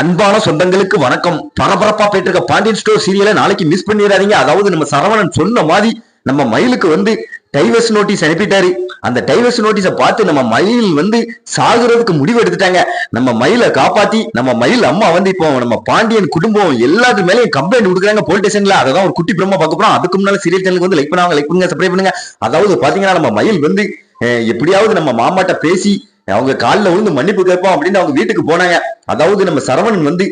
அன்பான சொந்தங்களுக்கு வணக்கம். பரபரப்பா போயிட்டு இருக்க பாண்டியன் ஸ்டோர் சீரியலை நாளைக்கு மிஸ் பண்ணிடாதீங்க. அதாவது நம்ம சரவணன் சொன்ன மாதிரி நம்ம மயிலுக்கு வந்து டைவர்ஸ் நோட்டீஸ் அனுப்பிட்டாரு. அந்த டைவர்ஸ் நோட்டீஸை பார்த்து நம்ம மயில் வந்து சாகுறதுக்கு முடிவு எடுத்துட்டாங்க. நம்ம மயிலை காப்பாத்தி நம்ம மயில் அம்மா வந்து இப்போ நம்ம பாண்டியன் குடும்பம் எல்லாத்து மேலேயும் கம்ப்ளைண்ட் கொடுக்குறாங்க போலீஸ் ஸ்டேஷன்ல அதான் ஒரு குட்டி பிரம்மா பார்க்க போறோம். அதுக்கு முன்னால சீரியல் சேனலுக்கு வந்து லைக் பண்ணுவாங்க லைக் பண்ணுங்க சப்ஸ்கிரைப் பண்ணுங்க. அதாவது பாத்தீங்கன்னா நம்ம மயில் வந்து எப்படியாவது நம்ம மாமாட்ட பேசி அவங்க காலில் விழுந்து மன்னிப்பு கேட்போம் அப்படின்னு அவங்க வீட்டுக்கு போனாங்க. அதாவது நம்ம சரவணன் வந்து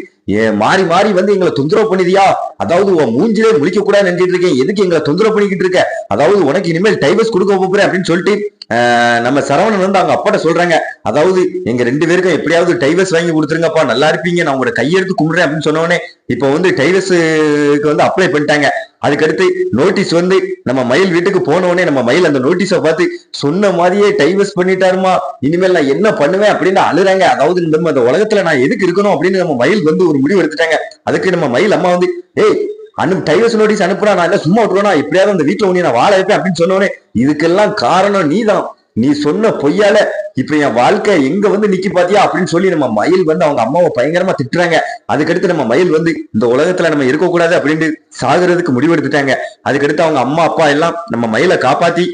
மாறி மாறி வந்து எங்களை தொந்தரவு பண்ணிதியா அதாவது உன் மூஞ்சிலே முழிக்க கூடாது நினைச்சிட்டு இருக்கேன். எதுக்கு எங்களை தொந்தரவு பண்ணிக்கிட்டு இருக்க? அதாவது உனக்கு இனிமேல் டைவர்ஸ் கொடுக்க போறேன் அப்படின்னு சொல்லிட்டு நம்ம சரவணன் வந்து அவங்க அப்பாட்ட சொல்றாங்க. அதாவது எங்க ரெண்டு பேருக்கும் எப்படியாவது டைவர்ஸ் வாங்கி கொடுத்துருங்கப்பா. நல்லா இருப்பீங்க. நான் உங்களோட கையெடுத்து கும்பிடுறேன் அப்படின்னு சொன்ன இப்போ வந்து டைவர்ஸுக்கு வந்து அப்ளை பண்ணிட்டாங்க. அதுக்கடுத்து நோட்டீஸ் வந்து நம்ம மயில் வீட்டுக்கு போன நம்ம மயில் அந்த நோட்டீஸை பார்த்து சொன்ன மாதிரியே டைவர்ஸ் பண்ணிட்டாருமா. இனிமேல் நான் என்ன பண்ணுவேன்? அப்படின்னு அழுறாங்க. அதாவது நம்ம உலகத்துல நான் எதுக்கு இருக்கணும் அப்படின்னு நம்ம மயில் வந்து ஒரு முடிவு எடுத்துட்டாங்க. அதுக்கு நம்ம மயில் அம்மா வந்து ஏய் அனு டைவர்ஸ் நோட்டீஸ் அனுப்புறா நான் இல்ல சும்மா விட்டுருவேனா? எப்படியாவது அந்த வீட்டுல உன்னை நான் வாழ வைப்பேன் அப்படின்னு சொன்னோடனே இதுக்கெல்லாம் காரணம் நீதான். நீ சொன்ன பொய்யால இப்ப என் வாழ்க்கை எங்க வந்து நிக்கி பாத்தியா? அப்படின்னு சொல்லி நம்ம மயில் வந்து அவங்க அம்மாவை பயங்கரமா திட்டுறாங்க. அதுக்கடுத்து நம்ம மயில் வந்து இந்த உலகத்துல நம்ம இருக்கக்கூடாது அப்படின்ட்டு சாகுறதுக்கு முடிவு எடுத்துட்டாங்க. அதுக்கடுத்து அவங்க அம்மா அப்பா எல்லாம் நம்ம மயிலை காப்பாத்தி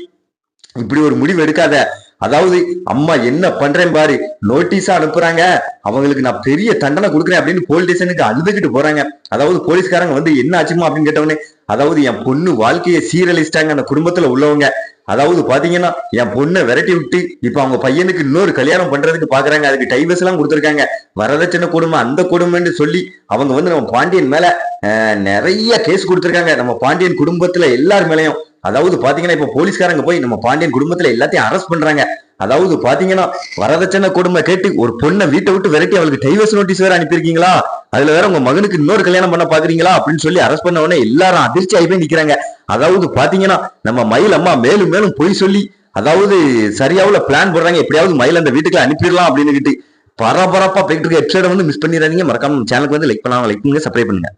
இப்படி ஒரு முடிவு எடுக்காத. அதாவது அம்மா என்ன பண்றேன் பாரு நோட்டீஸா அனுப்புறாங்க. அவங்களுக்கு நான் பெரிய தண்டனை கொடுக்குறேன் அப்படின்னு போலீஸ் ஸ்டேஷனுக்கு அழுதுகிட்டு போறாங்க. அதாவது போலீஸ்காரங்க வந்து என்ன ஆச்சுமா? அப்படின்னு கேட்டவொடனே அதாவது என் பொண்ணு வாழ்க்கையை சீரழிச்சிட்டாங்க அந்த குடும்பத்துல உள்ளவங்க. அதாவது பாத்தீங்கன்னா என் பொண்ணை விரட்டி விட்டு இப்ப அவங்க பையனுக்கு இன்னொரு கல்யாணம் பண்றதுக்கு பாக்குறாங்க. அதுக்கு டைவர்ஸ் எல்லாம் கொடுத்துருக்காங்க. வரதட்சணை கொடுமை அந்த கொடுமைன்னு சொல்லி அவங்க வந்து நம்ம பாண்டியன் மேல நிறைய கேஸ் கொடுத்துருக்காங்க. நம்ம பாண்டியன் குடும்பத்துல எல்லார் மேலையும். அதாவது பாத்தீங்கன்னா இப்ப போலீஸ்காரங்க போய் நம்ம பாண்டியன் குடும்பத்துல எல்லாத்தையும் அரெஸ்ட் பண்றாங்க. அதாவது பாத்தீங்கன்னா வரதட்சணை கொடுமை கேட்டு ஒரு பொண்ணை வீட்டை விட்டு விரட்டி அவளுக்கு டைவர்ஸ் நோட்டீஸ் வேற அனுப்பியிருக்கீங்களா? அதுல வேற உங்க மகனுக்கு இன்னொரு கல்யாணம் பண்ண பாக்குறீங்களா? அப்படின்னு சொல்லி அரெஸ்ட் பண்ண உடனே எல்லாரும் அதிர்ச்சி ஆகி போய் நிக்கிறாங்க. அதாவது பாத்தீங்கன்னா நம்ம மயில் அம்மா மேலும் மேலும் பொய் சொல்லி அதாவது சரியாவுல பிளான் போடுறாங்க. எப்படியாவது மயில் அந்த வீட்டுக்கு அனுப்பிடலாம் அப்படின்னு பரபரப்பா போயிட்டு இருக்க எபிசோட வந்து மிஸ் பண்ணிடுறாங்க மறக்காம சேனலுக்கு வந்து லைக் பண்ணலாம் லைக் பண்ணுங்க சப்ஸ்கிரைப் பண்ணுங்க.